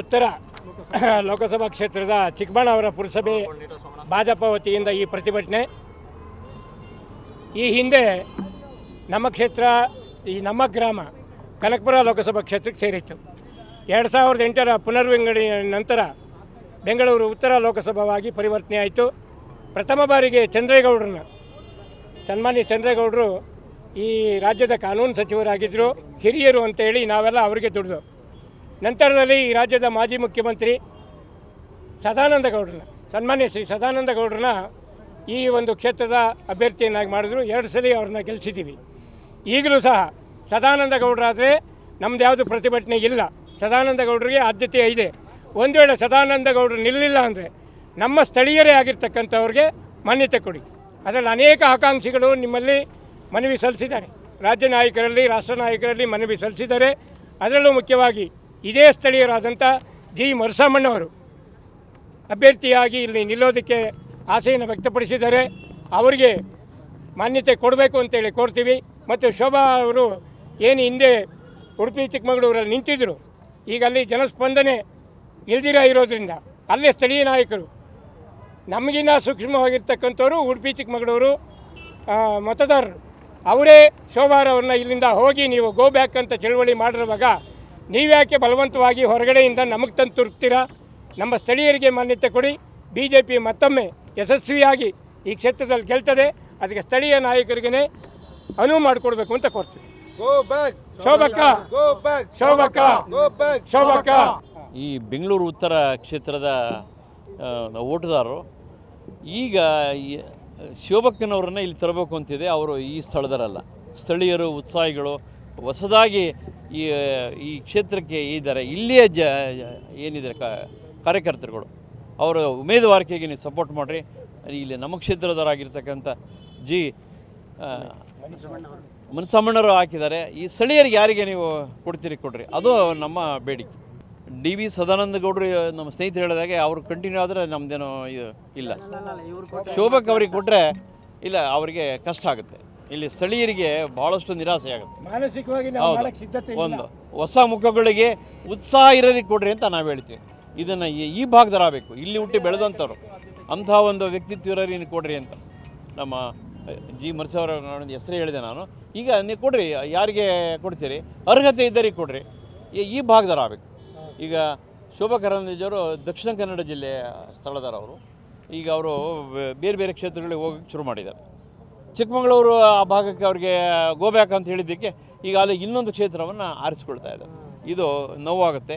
ಉತ್ತರ ಲೋಕಸಭಾ ಕ್ಷೇತ್ರದ ಚಿಕ್ಕಬಳ್ಳಾಪುರ ಪುರಸಭೆ ಭಾಜಪ ವತಿಯಿಂದ ಈ ಪ್ರತಿಭಟನೆ. ಈ ಹಿಂದೆ ನಮ್ಮ ಕ್ಷೇತ್ರ, ಈ ನಮ್ಮ ಗ್ರಾಮ ಕನಕಪುರ ಲೋಕಸಭಾ ಕ್ಷೇತ್ರಕ್ಕೆ ಸೇರಿತ್ತು. ಎರಡು ಸಾವಿರದ ಎಂಟರ ಪುನರ್ವಿಂಗಡಣೆಯ ನಂತರ ಬೆಂಗಳೂರು ಉತ್ತರ ಲೋಕಸಭಾವಾಗಿ ಪರಿವರ್ತನೆ ಆಯಿತು. ಪ್ರಥಮ ಬಾರಿಗೆ ಚಂದ್ರೇಗೌಡರನ್ನ, ಸನ್ಮಾನ್ಯ ಚಂದ್ರೇಗೌಡರು ಈ ರಾಜ್ಯದ ಕಾನೂನು ಸಚಿವರಾಗಿದ್ದರು ಹಿರಿಯರು ಅಂತೇಳಿ ನಾವೆಲ್ಲ ಅವರಿಗೆ ದುಡಿದು ನಂತರದಲ್ಲಿ ಈ ರಾಜ್ಯದ ಮಾಜಿ ಮುಖ್ಯಮಂತ್ರಿ ಸದಾನಂದ ಗೌಡ್ರನ್ನ, ಸನ್ಮಾನ್ಯ ಶ್ರೀ ಸದಾನಂದ ಗೌಡ್ರನ್ನ ಈ ಒಂದು ಕ್ಷೇತ್ರದ ಅಭ್ಯರ್ಥಿಯನ್ನಾಗಿ ಮಾಡಿದ್ರು. ಎರಡು ಸಲ ಅವ್ರನ್ನ ಗೆಲ್ಲಿಸಿದ್ದೀವಿ ಈಗಲೂ ಸಹ ಸದಾನಂದ ಗೌಡ್ರಾದರೆ ನಮ್ದು ಯಾವುದು ಪ್ರತಿಭಟನೆ ಇಲ್ಲ. ಸದಾನಂದ ಗೌಡರಿಗೆ ಆದ್ಯತೆ ಇದೆ. ಒಂದು ವೇಳೆ ಸದಾನಂದ ಗೌಡರು ನಿಲ್ಲಿಲ್ಲ ಅಂದರೆ ನಮ್ಮ ಸ್ಥಳೀಯರೇ ಆಗಿರ್ತಕ್ಕಂಥವ್ರಿಗೆ ಮಾನ್ಯತೆ ಕೊಡಿ. ಅದರಲ್ಲಿ ಅನೇಕ ಆಕಾಂಕ್ಷಿಗಳು ನಿಮ್ಮಲ್ಲಿ ಮನವಿ ಸಲ್ಲಿಸಿದ್ದಾರೆ. ರಾಜ್ಯ ನಾಯಕರಲ್ಲಿ, ರಾಷ್ಟ್ರ ನಾಯಕರಲ್ಲಿ ಮನವಿ ಸಲ್ಲಿಸಿದ್ದಾರೆ. ಅದರಲ್ಲೂ ಮುಖ್ಯವಾಗಿ ಇದೇ ಸ್ಥಳೀಯರಾದಂಥ ಜಿ ಮರುಸಾಮಣ್ಣವರು ಅಭ್ಯರ್ಥಿಯಾಗಿ ಇಲ್ಲಿ ನಿಲ್ಲೋದಕ್ಕೆ ಆಸೆಯನ್ನು ವ್ಯಕ್ತಪಡಿಸಿದ್ದಾರೆ. ಅವರಿಗೆ ಮಾನ್ಯತೆ ಕೊಡಬೇಕು ಅಂತೇಳಿ ಕೋರ್ತೀವಿ. ಮತ್ತು ಶೋಭಾ ಅವರು ಏನು ಹಿಂದೆ ಉಡುಪಿ, ಚಿಕ್ಕಮಗಳೂರಲ್ಲಿ ನಿಂತಿದ್ದರು ಈಗ ಅಲ್ಲಿ ಜನಸ್ಪಂದನೆ ಇಲ್ದಿರ ಇರೋದ್ರಿಂದ ಅಲ್ಲೇ ಸ್ಥಳೀಯ ನಾಯಕರು. ನಮಗಿನ್ನ ಸೂಕ್ಷ್ಮವಾಗಿರ್ತಕ್ಕಂಥವ್ರು ಉಡುಪಿ, ಚಿಕ್ಕಮಗಳೂರು ಮತದಾರರು. ಅವರೇ ಶೋಭಾರವ್ರನ್ನ ಇಲ್ಲಿಂದ ಹೋಗಿ ನೀವು ಗೋ ಬ್ಯಾಕ್ ಅಂತ ಚಳುವಳಿ ಮಾಡಿರುವಾಗ ನೀವ್ಯಾಕೆ ಬಲವಂತವಾಗಿ ಹೊರಗಡೆಯಿಂದ ನಮಗೆ ತಂದು ತುರುಕ್ತೀರಾ ನಮ್ಮ ಸ್ಥಳೀಯರಿಗೆ ಮಾನ್ಯತೆ ಕೊಡಿ. ಬಿ ಜೆ ಪಿ ಮತ್ತೊಮ್ಮೆ ಯಶಸ್ವಿಯಾಗಿ ಈ ಕ್ಷೇತ್ರದಲ್ಲಿ ಗೆಲ್ತದೆ. ಅದಕ್ಕೆ ಸ್ಥಳೀಯ ನಾಯಕರಿಗೆ ಅನುವು ಮಾಡಿಕೊಡ್ಬೇಕು ಅಂತ ಕೋರ್ತೀವಿ. ಶೋಭಕ್ಕ. ಶೋಭಕ್ಕ. ಶೋಭಕ್ಕ. ಈ ಬೆಂಗಳೂರು ಉತ್ತರ ಕ್ಷೇತ್ರದ ಓಟದಾರರು ಈಗ ಈ ಶಿವಭಕ್ಕನವ್ರನ್ನ ಇಲ್ಲಿ ತರಬೇಕು ಅಂತಿದೆ. ಅವರು ಈ ಸ್ಥಳದರಲ್ಲ. ಸ್ಥಳೀಯರು ಉತ್ಸಾಹಿಗಳು ಹೊಸದಾಗಿ ಈ ಈ ಕ್ಷೇತ್ರಕ್ಕೆ ಇದ್ದಾರೆ ಇಲ್ಲಿಯ ಜ ಏನಿದ್ದಾರೆ ಕ ಕಾರ್ಯಕರ್ತರುಗಳು ಅವರ ಉಮೇದುವಾರಿಕೆಗೆ ನೀವು ಸಪೋರ್ಟ್ ಮಾಡಿರಿ. ಇಲ್ಲಿ ನಮ್ಮ ಕ್ಷೇತ್ರದವರಾಗಿರ್ತಕ್ಕಂಥ ಜಿ ಮನ್ಸಮ್ಮಣ್ಣವರು ಹಾಕಿದ್ದಾರೆ. ಈ ಸ್ಥಳೀಯರಿಗೆ ಯಾರಿಗೆ ನೀವು ಕೊಡ್ತೀರಿ ಕೊಡ್ರಿ. ಅದು ನಮ್ಮ ಬೇಡಿಕೆ. ಡಿ ವಿ ಸದಾನಂದ ಗೌಡರು ನಮ್ಮ ಸ್ನೇಹಿತರು ಹೇಳಿದಾಗೆ ಅವರು ಕಂಟಿನ್ಯೂ ಆದರೆ ನಮ್ಮದೇನೋ ಇಲ್ಲ. ಶೋಭಕ್ ಅವ್ರಿಗೆ ಕೊಟ್ಟರೆ ಇಲ್ಲ ಅವರಿಗೆ ಕಷ್ಟ ಆಗುತ್ತೆ. ಇಲ್ಲಿ ಸ್ಥಳೀಯರಿಗೆ ಭಾಳಷ್ಟು ನಿರಾಸೆ ಆಗುತ್ತೆ. ಮಾನಸಿಕವಾಗಿ ನಾವು ಹೌದು. ಮಾಡಕ್ಕೆ ಸಿದ್ಧತೆ ಇಲ್ಲ. ಒಂದು ಹೊಸ ಮುಖಗಳಿಗೆ ಉತ್ಸಾಹ ಇರೋದಕ್ಕೆ ಕೊಡ್ರಿ ಅಂತ ನಾವು ಹೇಳ್ತೀವಿ. ಇದನ್ನು ಈ ಭಾಗದಲ್ಲಿ ಆಗಬೇಕು ಇಲ್ಲಿ ಹುಟ್ಟಿ ಬೆಳೆದಂಥವ್ರು ಅಂಥ ಒಂದು ವ್ಯಕ್ತಿತ್ವ ಇರೋರಿಗೆ ಕೊಡ್ರಿ ಅಂತ. ನಮ್ಮ ಜಿ ಮರ್ಸವರ ಹೆಸರು ಹೇಳಿದೆ ನಾನು. ಈಗ ನೀವು ಕೊಡ್ರಿ ಯಾರಿಗೆ ಕೊಡ್ತೀರಿ? ಅರ್ಹತೆ ಇದ್ದರಿಗೆ ಕೊಡ್ರಿ. ಈ- ಈ ಭಾಗದಲ್ಲಿ ಆಗಬೇಕು ಈಗ ಶೋಭಾ ಕರಂದ್ಲಾಜೆಯವರು ದಕ್ಷಿಣ ಕನ್ನಡ ಜಿಲ್ಲೆಯ ಸ್ಥಳದವರು. ಅವರು ಈಗ ಅವರು ಬೇರೆ ಬೇರೆ ಕ್ಷೇತ್ರಗಳಿಗೆ ಹೋಗಕ್ಕೆ ಶುರು ಮಾಡಿದ್ದಾರೆ. ಚಿಕ್ಕಮಗಳೂರು ಆ ಭಾಗಕ್ಕೆ ಅವ್ರಿಗೆ ಗೋಬ್ಯಾಕ್ ಅಂತ ಹೇಳಿದ್ದಕ್ಕೆ ಈಗ ಅಲ್ಲಿ ಇನ್ನೊಂದು ಕ್ಷೇತ್ರವನ್ನು ಆರಿಸ್ಕೊಳ್ತಾ ಇದೆ ಇದು ನೋವಾಗುತ್ತೆ.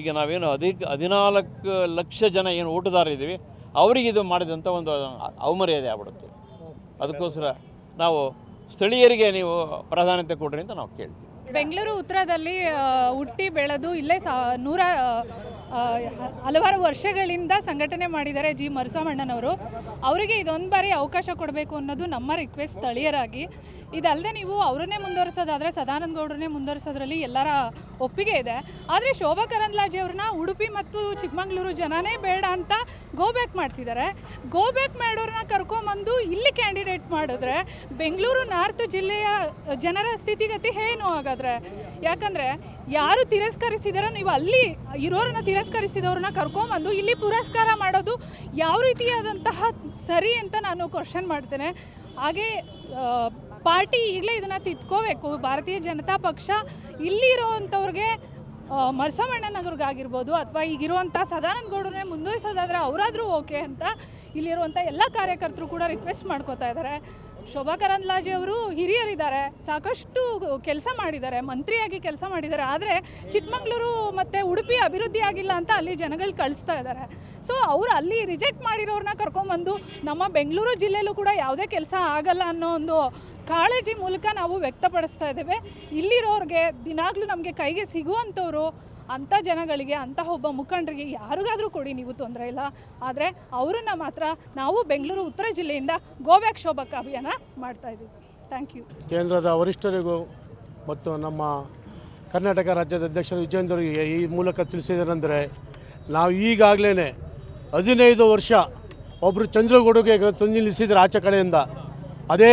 ಈಗ ನಾವೇನು ಅಧಿಕ ಹದಿನಾಲ್ಕು ಲಕ್ಷ ಜನ ಏನು ಓಟುದಾರರಿದ್ದೀವಿ ಅವರಿಗೆ ಇದು ಮಾಡಿದಂಥ ಒಂದು ಅವಮರ್ಯಾದೆ ಆಗ್ಬಿಡುತ್ತೆ. ಅದಕ್ಕೋಸ್ಕರ ನಾವು ಸ್ಥಳೀಯರಿಗೆ ನೀವು ಪ್ರಾಧಾನ್ಯತೆ ಕೊಡ್ರಿ ಅಂತ ನಾವು ಕೇಳ್ತೀವಿ. ಬೆಂಗಳೂರು ಉತ್ತರದಲ್ಲಿ ಹುಟ್ಟಿ ಬೆಳೆದು ಇಲ್ಲೇ ಸಾ, ನೂರ ಹಲವಾರು ವರ್ಷಗಳಿಂದ ಸಂಘಟನೆ ಮಾಡಿದ್ದಾರೆ ಜಿ ಮರುಸಾಮಣ್ಣನವರು ಅವರಿಗೆ ಇದೊಂದು ಬಾರಿ ಅವಕಾಶ ಕೊಡಬೇಕು ಅನ್ನೋದು ನಮ್ಮ ರಿಕ್ವೆಸ್ಟ್ ಸ್ಥಳೀಯರಾಗಿ. ಇದಲ್ಲದೆ ನೀವು ಅವರನ್ನೇ ಮುಂದುವರಿಸೋದಾದರೆ ಸದಾನಂದ ಗೌಡರನ್ನೇ ಮುಂದುವರಿಸೋದ್ರಲ್ಲಿ ಎಲ್ಲರ ಒಪ್ಪಿಗೆ ಇದೆ. ಆದರೆ ಶೋಭಾ ಕರಂದ್ಲಾಜೆ ಅವ್ರನ್ನ ಉಡುಪಿ ಮತ್ತು ಚಿಕ್ಕಮಗಳೂರು ಜನನೇ ಬೇಡ ಅಂತ ಗೋ ಬ್ಯಾಕ್ ಮಾಡ್ತಿದ್ದಾರೆ. ಗೋ ಬ್ಯಾಕ್ ಮಾಡೋರನ್ನ ಕರ್ಕೊಂಬಂದು ಇಲ್ಲಿ ಕ್ಯಾಂಡಿಡೇಟ್ ಮಾಡಿದ್ರೆ ಬೆಂಗಳೂರು ನಾರ್ತ್ ಜಿಲ್ಲೆಯ ಜನರ ಸ್ಥಿತಿಗತಿ ಏನು ಹಾಗಾದರೆ? ಯಾಕಂದರೆ ಯಾರು ತಿರಸ್ಕರಿಸಿದಾರೋ ನೀವು ಅಲ್ಲಿ ಇರೋರನ್ನ ತಿರಸ್ಕರಿಸಿದವ್ರನ್ನ ಕರ್ಕೊಂಬಂದು ಇಲ್ಲಿ ಪುರಸ್ಕಾರ ಮಾಡೋದು ಯಾವ ರೀತಿಯಾದಂತಹ ಸರಿ ಅಂತ ನಾನು ಕ್ವಶನ್ ಮಾಡ್ತೇನೆ. ಹಾಗೆ ಪಾರ್ಟಿ ಈಗಲೇ ಇದನ್ನು ತಿದ್ಕೋಬೇಕು. ಭಾರತೀಯ ಜನತಾ ಪಕ್ಷ ಇಲ್ಲಿರೋವಂಥವ್ರಿಗೆ ಮರಸಮಣ್ಣನವ್ರಿಗಾಗಿರ್ಬೋದು ಅಥವಾ ಈಗಿರುವಂಥ ಸದಾನಂದ ಗೌಡರನ್ನೇ ಮುಂದುವರಿಸೋದಾದರೆ ಅವರಾದರೂ ಓಕೆ ಅಂತ ಇಲ್ಲಿರುವಂಥ ಎಲ್ಲ ಕಾರ್ಯಕರ್ತರು ಕೂಡ ರಿಕ್ವೆಸ್ಟ್ ಮಾಡ್ಕೋತಾ ಇದ್ದಾರೆ. ಶೋಭಾ ಕರಂದ್ಲಾಜೆ ಅವರು ಹಿರಿಯರಿದ್ದಾರೆ. ಸಾಕಷ್ಟು ಕೆಲಸ ಮಾಡಿದ್ದಾರೆ. ಮಂತ್ರಿಯಾಗಿ ಕೆಲಸ ಮಾಡಿದ್ದಾರೆ. ಆದರೆ ಚಿಕ್ಕಮಗಳೂರು ಮತ್ತು ಉಡುಪಿ ಅಭಿವೃದ್ಧಿ ಆಗಿಲ್ಲ ಅಂತ ಅಲ್ಲಿ ಜನಗಳು ಕಳಿಸ್ತಾ ಇದ್ದಾರೆ. ಸೊ ಅವರು ಅಲ್ಲಿ ರಿಜೆಕ್ಟ್ ಮಾಡಿರೋರನ್ನ ಕರ್ಕೊಂಬಂದು ನಮ್ಮ ಬೆಂಗಳೂರು ಜಿಲ್ಲೆಯಲ್ಲೂ ಕೂಡ ಯಾವುದೇ ಕೆಲಸ ಆಗಲ್ಲ ಅನ್ನೋ ಒಂದು ಕಾಳಜಿ ಮೂಲಕ ನಾವು ವ್ಯಕ್ತಪಡಿಸ್ತಾ ಇದ್ದೇವೆ. ಇಲ್ಲಿರೋರಿಗೆ ದಿನಾಗಲೂ ನಮಗೆ ಕೈಗೆ ಸಿಗುವಂಥವ್ರು ಅಂಥ ಜನಗಳಿಗೆ ಅಂತಹ ಒಬ್ಬ ಮುಖಂಡರಿಗೆ ಯಾರಿಗಾದರೂ ಕೊಡಿ, ನೀವು ತೊಂದರೆ ಇಲ್ಲ. ಆದರೆ ಅವರನ್ನು ಮಾತ್ರ ನಾವು ಬೆಂಗಳೂರು, ಉತ್ತರ ಜಿಲ್ಲೆಯಿಂದ ಗೋಬ್ಯಾಕ್ ಶೋಭಕ ಅಭಿಯಾನ ಮಾಡ್ತಾ ಇದ್ದೀವಿ. ಥ್ಯಾಂಕ್ ಯು ಕೇಂದ್ರದ ವರಿಷ್ಠರಿಗೂ ಮತ್ತು ನಮ್ಮ ಕರ್ನಾಟಕ ರಾಜ್ಯದ ಅಧ್ಯಕ್ಷರು ವಿಜೇಂದ್ರಿಗೆ ಈ ಮೂಲಕ ತಿಳಿಸಿದರೆಂದರೆ, ನಾವು ಈಗಾಗಲೇ ಹದಿನೈದು ವರ್ಷ ಒಬ್ಬರು ಚಂದ್ರಗೌಡಗೆ ತಂದು ನಿಲ್ಲಿಸಿದ್ರು ಆಚೆ ಕಡೆಯಿಂದ. ಅದೇ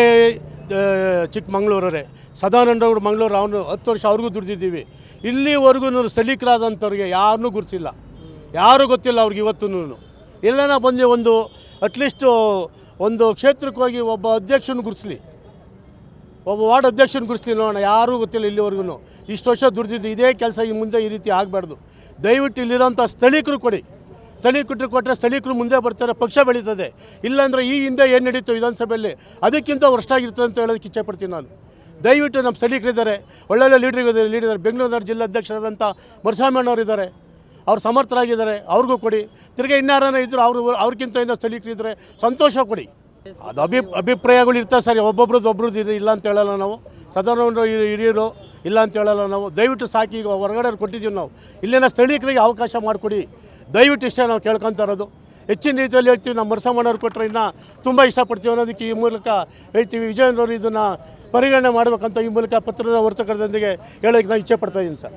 ಚಿಕ್ಕಮಂಗ್ಳೂರವರೇ. ಸದಾನಂದ ಅವರು ಮಂಗಳೂರು ಅವನು ಹತ್ತು ವರ್ಷ ಅವ್ರಿಗೂ ದುಡ್ದಿದ್ದೀವಿ. ಇಲ್ಲಿವರೆಗೂ ಸ್ಥಳೀಕರಾದಂಥವ್ರಿಗೆ ಯಾರನ್ನೂ ಗುರುತಿಲ್ಲ. ಯಾರೂ ಗೊತ್ತಿಲ್ಲ ಅವ್ರಿಗೆ ಇವತ್ತೂ ಎಲ್ಲನ ಬಂದು ಒಂದು ಅಟ್ಲೀಸ್ಟು ಒಂದು ಕ್ಷೇತ್ರಕ್ಕೆ ಹೋಗಿ ಒಬ್ಬ ಅಧ್ಯಕ್ಷನ ಗುರುತಿಸ್ಲಿ. ಒಬ್ಬ ವಾರ್ಡ್ ಅಧ್ಯಕ್ಷನ ಗುರುತಿಸ್ಲಿ ನೋಡೋಣ, ಯಾರೂ ಗೊತ್ತಿಲ್ಲ ಇಲ್ಲಿವರೆಗೂ. ಇಷ್ಟು ವರ್ಷ ದುಡ್ದಿದ್ದು ಇದೇ ಕೆಲಸ ಈ ಮುಂದೆ ಈ ರೀತಿ ಆಗಬಾರ್ದು. ದಯವಿಟ್ಟು ಇಲ್ಲಿರೋಂಥ ಸ್ಥಳೀಕರು ಕೊಡಿ. ಸ್ಥಳೀಕರು ಕೊಟ್ಟರೆ ಸ್ಥಳೀಕರು ಮುಂದೆ ಬರ್ತಾರೆ, ಪಕ್ಷ ಬೆಳೀತದೆ. ಇಲ್ಲಾಂದರೆ ಈ ಹಿಂದೆ ಏನು ನಡೀತು ವಿಧಾನಸಭೆಯಲ್ಲಿ? ಅದಕ್ಕಿಂತ ವರ್ಷ ಆಗಿರ್ತದೆ ಅಂತ ಹೇಳೋದಕ್ಕೆ ಇಚ್ಛೆಪಡ್ತೀನಿ ನಾನು. ದಯವಿಟ್ಟು ನಮ್ಮ ಸ್ಥಳೀಕರಿದ್ದಾರೆ ಒಳ್ಳೊಳ್ಳೆ ಲೀಡ್ರಿದ್ದಾರೆ ಲೀಡರ್ ಬೆಂಗಳೂರು ಜಿಲ್ಲಾಧ್ಯಕ್ಷರಾದಂಥ ಮರಸ್ವಾಮಣ್ಣವ್ರು ಇದ್ದಾರೆ ಅವ್ರು ಸಮರ್ಥರಾಗಿದ್ದಾರೆ. ಅವ್ರಿಗೂ ಕೊಡಿ. ತಿರ್ಗಿ ಇನ್ನಾರನ ಇದ್ದರು ಅವರು ಅವ್ರಿಗಿಂತ ಇನ್ನೂ ಸ್ಥಳೀಕರಿದ್ದರೆ ಸಂತೋಷ ಕೊಡಿ. ಅದು ಅಭಿ ಅಭಿಪ್ರಾಯಗಳು ಇರ್ತವೆ ಸರಿ. ಒಬ್ಬೊಬ್ರದ್ದು ಒಬ್ರದ್ದು ಇದೆ ಇಲ್ಲ ಅಂತ ಹೇಳಲ್ಲ ನಾವು. ಸದನವನ್ನು ಹಿರಿಯರು ಇಲ್ಲ ಅಂತ ಹೇಳಲ್ಲ ನಾವು. ದಯವಿಟ್ಟು ಸಾಕಿ ಈಗ ಹೊರಗಡೆ ಕೊಟ್ಟಿದ್ದೀವಿ ನಾವು. ಇಲ್ಲಿನ ಸ್ಥಳೀಕರಿಗೆ ಅವಕಾಶ ಮಾಡಿಕೊಡಿ. ದಯವಿಟ್ಟು ಇಷ್ಟೇ ನಾವು ಕೇಳ್ಕೊತಾ ಇರೋದು. ಹೆಚ್ಚಿನ ರೀತಿಯಲ್ಲಿ ಹೇಳ್ತೀವಿ, ನಮ್ಮ ಮರಸಮ್ಮನವ್ರು ಕೊಟ್ಟರೆ ಇನ್ನೂ ತುಂಬ ಇಷ್ಟಪಡ್ತೀವಿ ಅನ್ನೋದಕ್ಕೆ ಈ ಮೂಲಕ ಹೇಳ್ತೀವಿ. ವಿಜಯನವರು ಇದನ್ನು ಪರಿಗಣನೆ ಮಾಡಬೇಕಂತ ಈ ಮೂಲಕ ಪತ್ರದ ವರ್ತಕರದೊಂದಿಗೆ ಹೇಳೋಕ್ಕೆ ನಾನು ಇಚ್ಛೆ ಪಡ್ತಾ ಇದ್ದೀನಿ ಸರ್.